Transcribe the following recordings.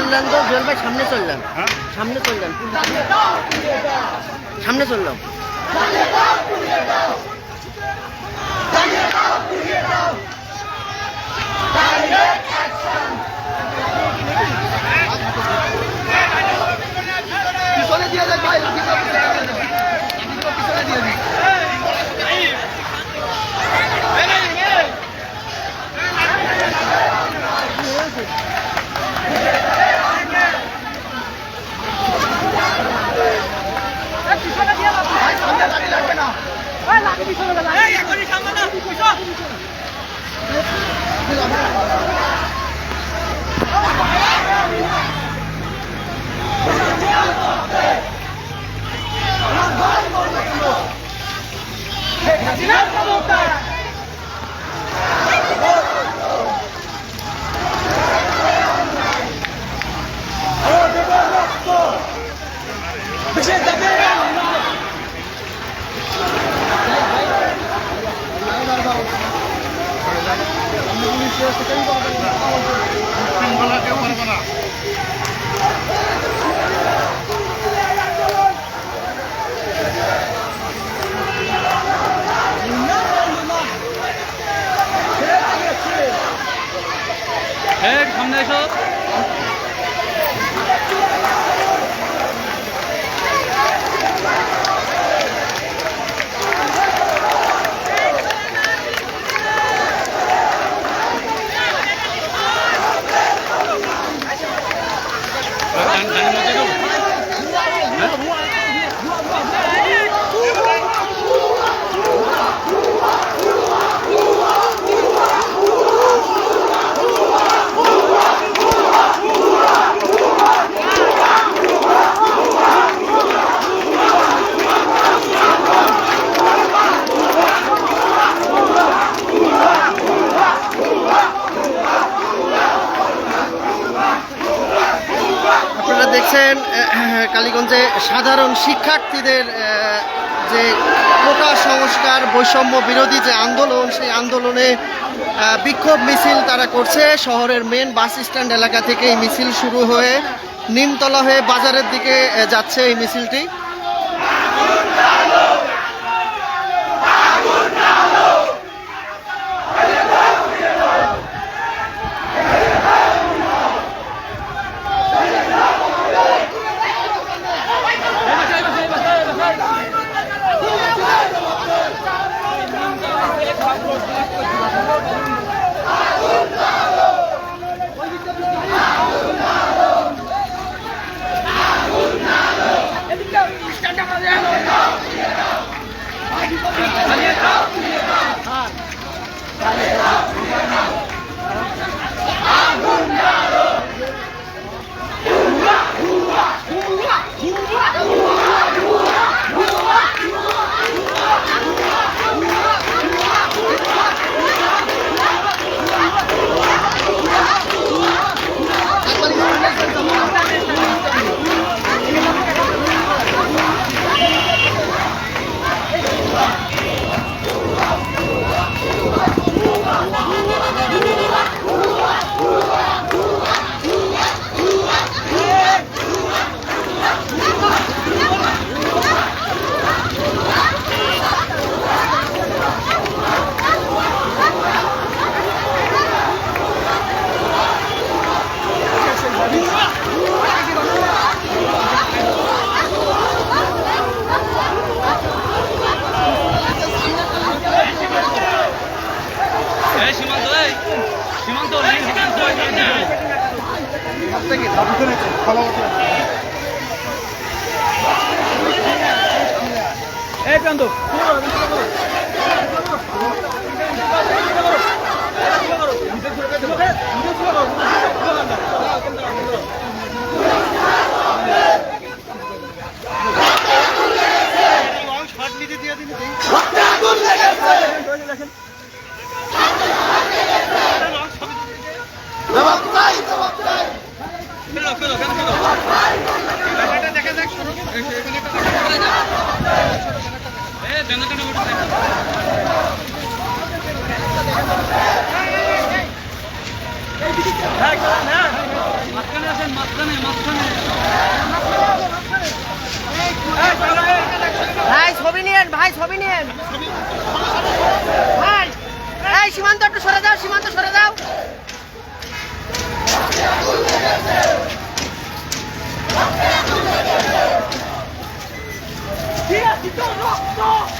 সামনে চললেন তো জল ভাই সামনে চললাম। সামনে চললাম সামনে চললাম। পিছনে হাসিনার দেখছেন কালীগঞ্জে সাধারণ শিক্ষার্থীদের যে কোটা সংস্কার বৈষম্য বিরোধী যে আন্দোলন, সেই আন্দোলনে বিক্ষোভ মিছিল তারা করছে। শহরের মেন বাস স্ট্যান্ড এলাকা থেকে এই মিছিল শুরু হয়ে নিমতলা হয়ে বাজারের দিকে যাচ্ছে এই মিছিলটি। 走。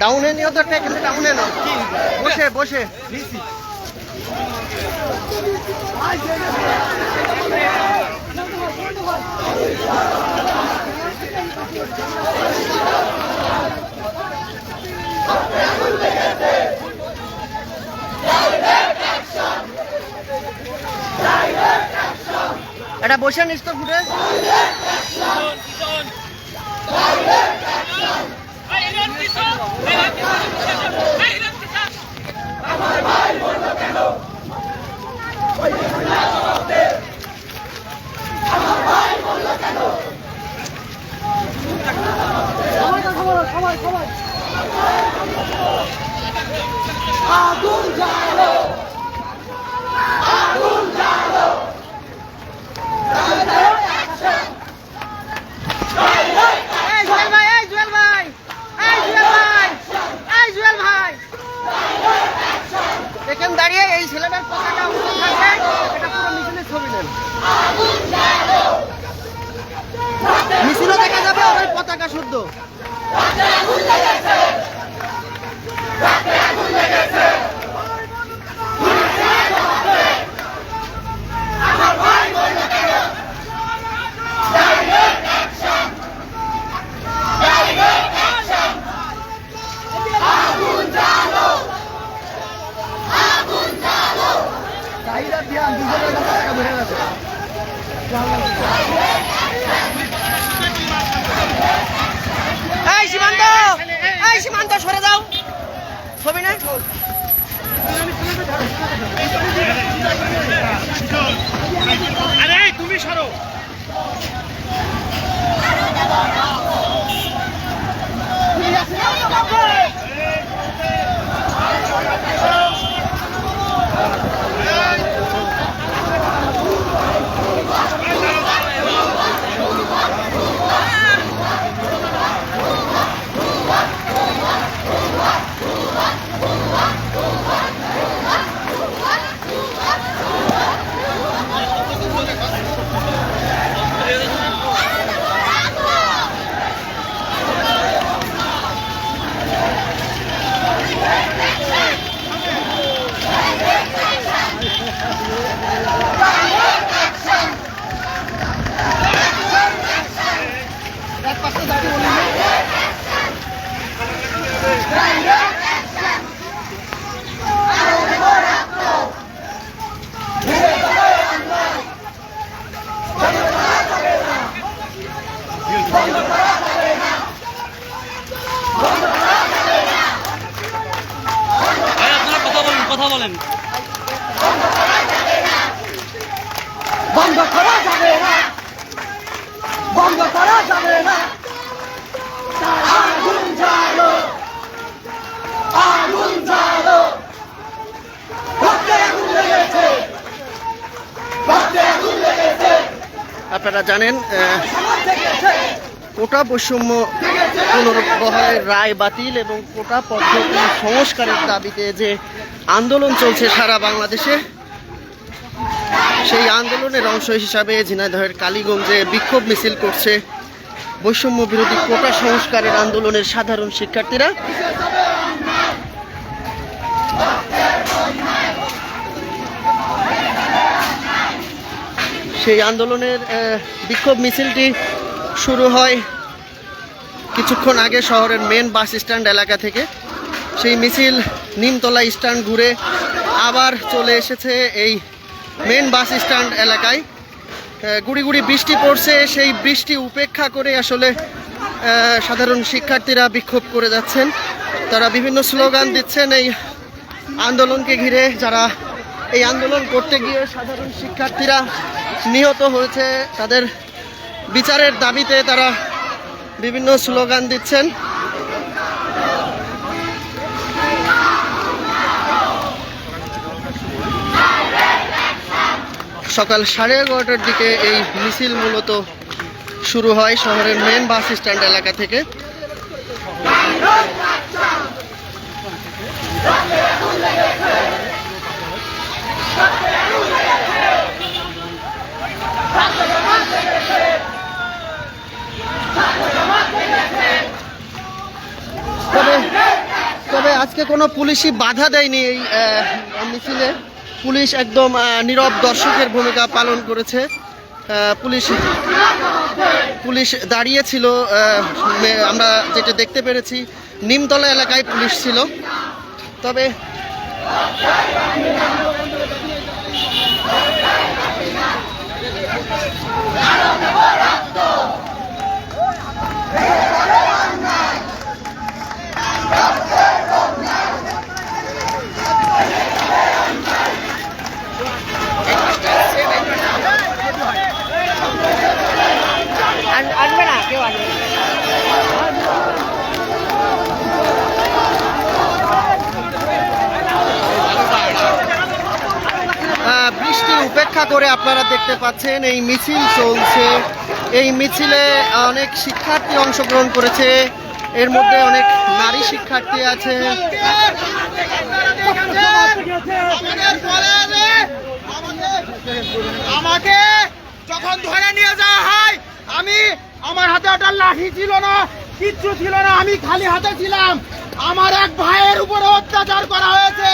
ডাউনে নিয়ে তো একটা ডাউনে না বসে বসে নিচি। আই এটা বসে নিস তো ঘুরে। বৈষম্য পুনরুদ্বহারের রায় বাতিল এবং কোটা পদ্ধতি সংস্কারের দাবিতে যে আন্দোলন চলছে সারা বাংলাদেশে, সেই আন্দোলনের অংশ হিসাবে ঝিনাইদহের কালীগঞ্জে বিক্ষোভ মিছিল করছে বৈষম্য বিরোধী কোটা সংস্কারের আন্দোলনের সাধারণ শিক্ষার্থীরা। সেই আন্দোলনের বিক্ষোভ মিছিলটি শুরু হয় কিছুক্ষণ আগে শহরের মেন বাস স্ট্যান্ড এলাকা থেকে সেই মিছিল নিমতলা স্ট্যান্ড ঘুরে আবার চলে এসেছে এই মেন বাস স্ট্যান্ড এলাকায়। গুড়ি গুড়ি বৃষ্টি পড়ছে, সেই বৃষ্টি উপেক্ষা করে আসলে সাধারণ শিক্ষার্থীরা বিক্ষোভ করে যাচ্ছেন। তারা বিভিন্ন স্লোগান দিচ্ছেন এই আন্দোলনকে ঘিরে। যারা এই আন্দোলন করতে গিয়ে সাধারণ শিক্ষার্থীরা নিহত হয়েছে, তাদের বিচারের দাবিতে তারা বিভিন্ন স্লোগান দিচ্ছেন। সকাল সাড়ে এগারোটার দিকে এই মিছিল মূলত শুরু হয় শহরের মেন বাস স্ট্যান্ড এলাকা থেকে। তবে তবে আজকে কোনো পুলিশই বাধা দেয়নি এই মিছিলে। পুলিশ একদম নীরব দর্শকের ভূমিকা পালন করেছে। পুলিশ পুলিশ দাঁড়িয়েছিল আমরা যেটা দেখতে পেরেছি, নিমতলা এলাকায় পুলিশ ছিল। তবে কেউ বৃষ্টি উপেক্ষা করে আপনারা দেখতে পাচ্ছেন, এই মিছিল চলছে। এই মিছিলে অনেক শিক্ষার্থী অংশগ্রহণ করেছে। এর মধ্যে অনেক নারী শিক্ষার্থী আছে। আমাকে যখন ধরে নিয়ে যাওয়া হয়, আমি আমার হাতে ওটা লাঠি ছিল না, কিচ্ছু ছিল না, আমি খালি হাতে ছিলাম। আমার এক ভাইয়ের উপরে অত্যাচার করা হয়েছে।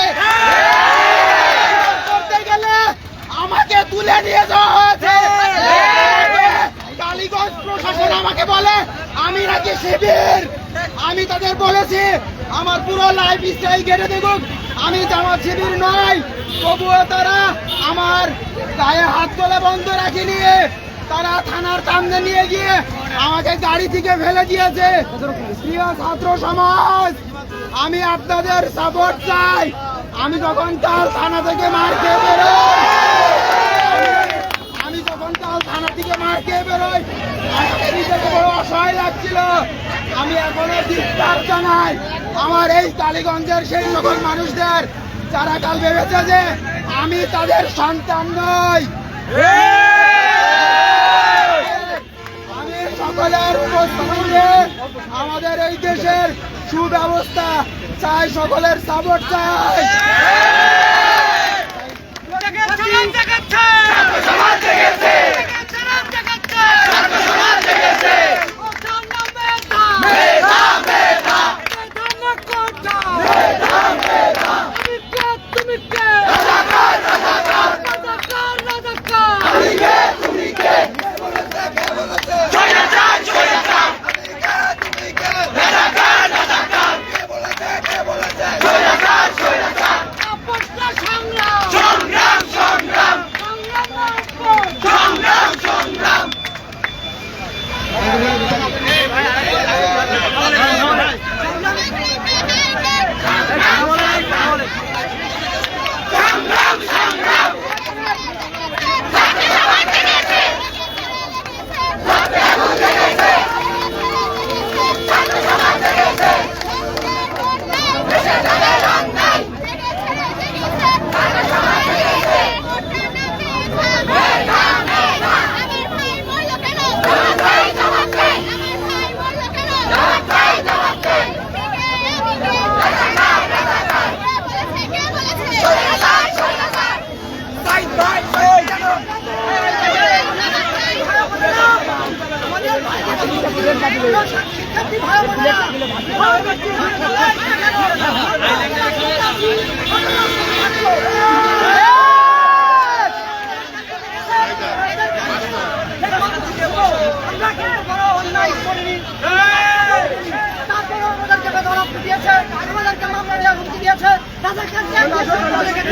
আমাকে তুলে নিয়ে যাওয়া হয়েছে। কালীগঞ্জ প্রশাসন আমাকে বলে, আমি নাকি শিবির? আমি তাদের বলেছি, আমার পুরো লাইফ স্টাইল কেটে দেখুক। আমি জামাত শিবির নই তবুও তারা আমার গায়ে হাত তোলে বন্ধ রাখি নিয়ে তারা থানার সামনে নিয়ে গিয়ে আমাকে গাড়ি থেকে ফেলে দিয়েছে। প্রিয় ছাত্র সমাজ, আমি আপনাদের সাপোর্ট চাই। আমি যখন কাল থানা থেকে মার খেয়ে বেরোই, আমি যখন কাল থানা থেকে মার খেয়ে বেরোই বড় অসহায় লাগছিল। আমি এখনও ধিক্কার জানাই, আমার এই কালীগঞ্জের সেই সকল মানুষদের, যারা কাল ভেবেছে যে আমি তাদের সন্তান নই। সকলের উপস্থিতিতে আমাদের এই দেশের সুব্যবস্থা চাই সকলের সাপোর্ট চাই।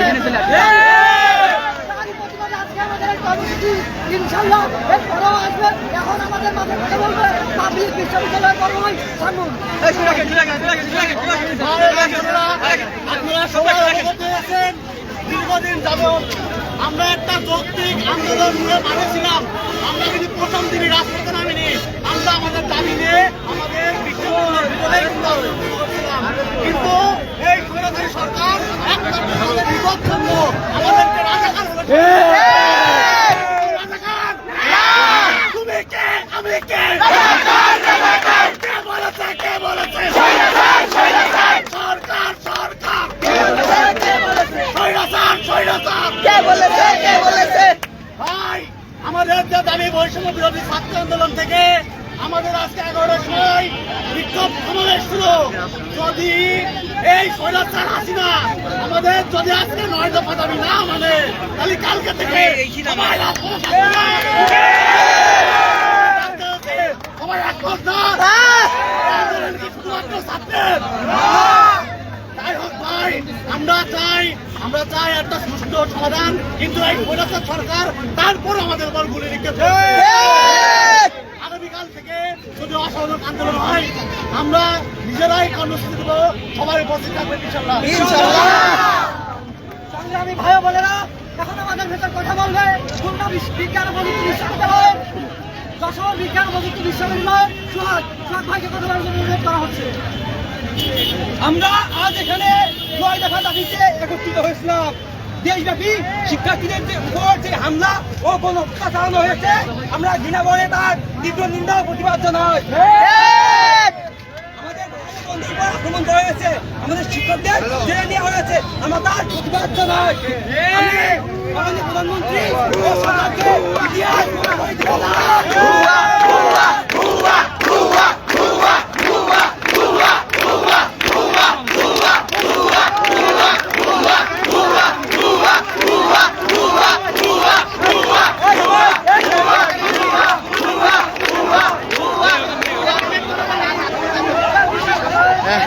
আসবে এখন বিশ্ববিদ্যালয় অবগত আছেন দীর্ঘদিন যাবৎ আমরা একটা যৌক্তিক আন্দোলন নিয়ে মানেছিলাম আমরা কিন্তু প্রথম দিনই রাজপথে নামিনি আমরা আমাদের দাবি নিয়ে আমাদের বিক্ষোভের কিন্তু আন্দোলন করছিলাম। কিন্তু এই স্বৈরাচারী সরকার একমাত্র আমাদের বিপদ জন্য আমাদেরকে রাজাকার বলেছে। রাজাকার! তুমি কে আমি সরকার কে বলেছে কে বলেছে ভাই আমাদের যে দাবি বৈষম্য বিরোধী ছাত্র আন্দোলন থেকে আমাদের আজকে এগারোটার সময় বিক্ষোভ সমাবেশ ছিল যদি এই স্বৈরাচার না আমাদের যদি আজকে নয় দফা দাবি না মানে তাহলে কালকে থেকে সবাই একমত না। শুধুমাত্র ছাত্রের। তাই হোক ভাই আমরা চাই আমরা চাই একটা সুষ্ঠু সমাধান কিন্তু এই বৈরাচার সরকার তারপর আমাদের বলগুলি রেখেছে। থেকে যদি অসাধারণ আন্দোলন হয় আমরা নিজেরাই কর্মসূচি দেবো। সবাই উপস্থিত থাকবেন ইনশাল্লাহ। সংগ্রামী ভাই বোনেরা এখন আমাদের ভেতর কথা বলবে খুলনা বিজ্ঞান প্রযুক্তি বিশ্ববিদ্যালয়। যশোর বিজ্ঞান প্রযুক্তি বিশ্ববিদ্যালয় সুহাগ সুহাগ ভাইকে কথা বলার জন্য অনুরোধ করা হচ্ছে। আমরা আজ এখানে দফা দাবিতে একত্রিত হয়েছিলাম। দেশব্যাপী শিক্ষার্থীদের উপর যে হামলা ও কোন চালানো হয়েছে, আমরা ঘৃণা করে তার তীব্র নিন্দা প্রতিবাদ আমাদের উপর আক্রমণ করা হয়েছে। আমাদের শিক্ষকদের জেলে হয়েছে আমরা তার প্রতিবাদ জানাই। আমি প্রধানমন্ত্রী মনে করে দিতে চাই। আহ,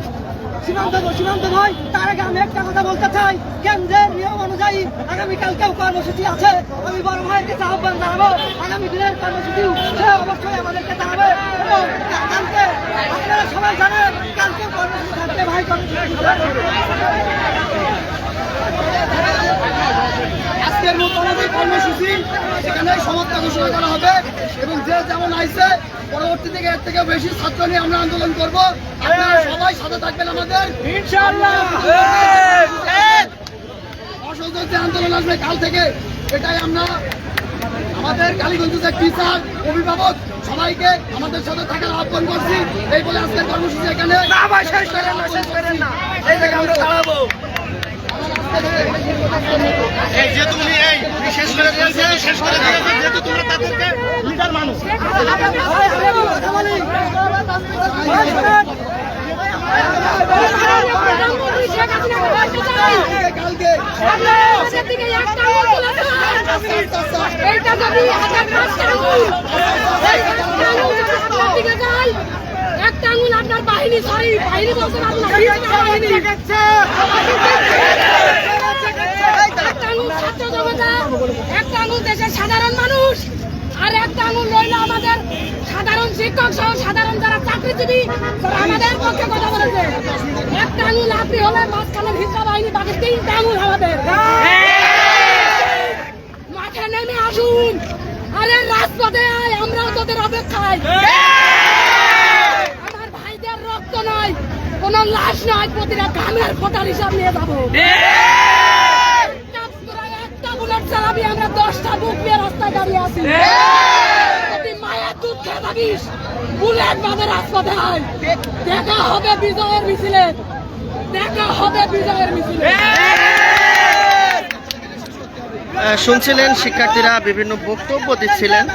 সীমান্ত সীমান্ত নয়। তার আগে আমি একটা কথা বলতে চাই। কেন্দ্রের নিয়ম অনুযায়ী আগামীকালকেও কর্মসূচি আছে। আমি বড় ভাইয়ের কাছে আহ্বান জানাব, আগামী দিনের কর্মসূচি সে অবশ্যই আমাদেরকে জানাবে কালকে আপনারা সবাই জানেন কালকে কর্মসূচি থাকবে, ভাই কর্মসূচি আজকের নতুন যে কর্মসূচি সেখানে সমাপ্ত ঘোষণা করা হবে এবং যে যেমন আইছে পরবর্তী থেকে এর থেকে বেশি ছাত্র নিয়ে আমরা আন্দোলন করব। আপনারা সবাই সাথে থাকবেন আমাদের। অসহযোগ যে আন্দোলন আসবে কাল থেকে এটাই আমরা আমাদের কালীগঞ্জ যে টিচার অভিভাবক সবাইকে আমাদের সাথে থাকার আহ্বান করছি। এই বলে আজকের কর্মসূচি এখানে শেষ করেন না শেষ করেন না। এই জায়গায় আমরা দাঁড়াবো। এই যে তুমি এই শেষ করে দিয়েছে, শেষ করে দিয়েছে, যেহেতু তোমরা তাদেরকে লিডার মানুষ। এইটা যদি হাজার আঙুল এই একটা আঙুল আপনার বাহিনী সরি বাহিনী বলতে পারব না বাহিনী। একটা আঙুল ছাত্র জনতা একটা আঙুল দেশের সাধারণ মানুষ আর একটা আঙুল রইল আমাদের সাধারণ শিক্ষক সহ সাধারণ যারা চাকরিজীবী তারা আমাদের পক্ষে কথা বলেছে। একটা আঙুল আপনি হলে মাঝখানে ভিসা বাহিনী বাকি তিনটা আঙুল আমাদের। মাঠে নেমে আসুন আরে রাজপথে আয় আমরাও তোদের অপেক্ষায়। আমার রক্ত নয় কোন লাশ নয় প্রতিটা গ্রামের ফোটার হিসাব নিয়ে যাব। একটা বুলেট চালাবি আমরা দশটা বুক নিয়ে রাস্তায় দাঁড়িয়ে আছি। মায়ের দুধ খেয়ে থাকিস বুলেট বাদে রাজপথে আয়। দেখা হবে বিজয়ের মিছিলে দেখা হবে বিজয়ের মিছিলে। শুনছিলেন শিক্ষার্থীরা বিভিন্ন বক্তব্য দিচ্ছিলেন।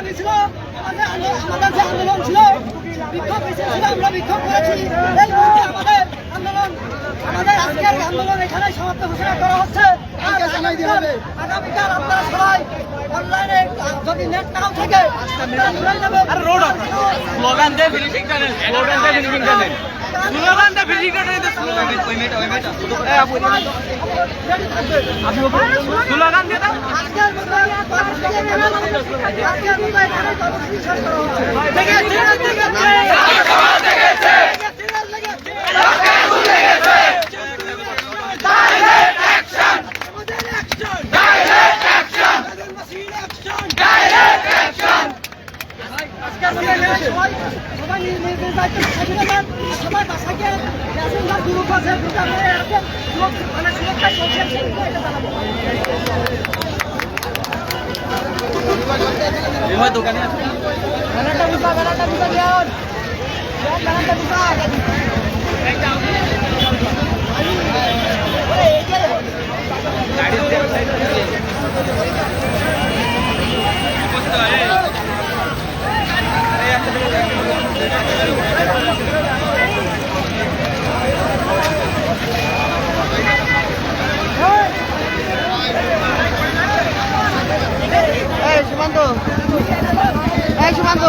আমাদের যে আন্দোলন ছিল বিক্ষোভ মিছিল ছিল আমরা বিক্ষোভ করেছি। এই মুহূর্তে আমাদের আন্দোলন আমাদের আজকের আন্দোলন এখানে সমাপ্ত ঘোষণা করা হচ্ছে। আগামীকাল আপনারা সবাই অনলাইনে যদি নেট নাও থাকে স্লোগান দিয়ে ফিনিশিং টানেন স্লোগান দিয়ে ফিনিশিং টানেন স্লোগান দিয়ে ফিনিশিং টানেন স্লোগান ওই মেটা ওই মেটা স্লোগান দিয়ে দাও আজকের মতো আজকের মতো এখানে কর্মসূচি শেষ করা হচ্ছে ঠিক আছে ঠিক আছে ঠিক আছে সবাই নিজ দায়িত্ব সবাই বাসায় প্যাসেঞ্জার গ্রুপ আছে মানে সুরক্ষা চলছে জানাব দোকানে বেড়াটা বুঝা বেড়াটা বুঝা দিয়ান বেড়াটা বুঝা এই সুমন্ত। এই সুমন্ত।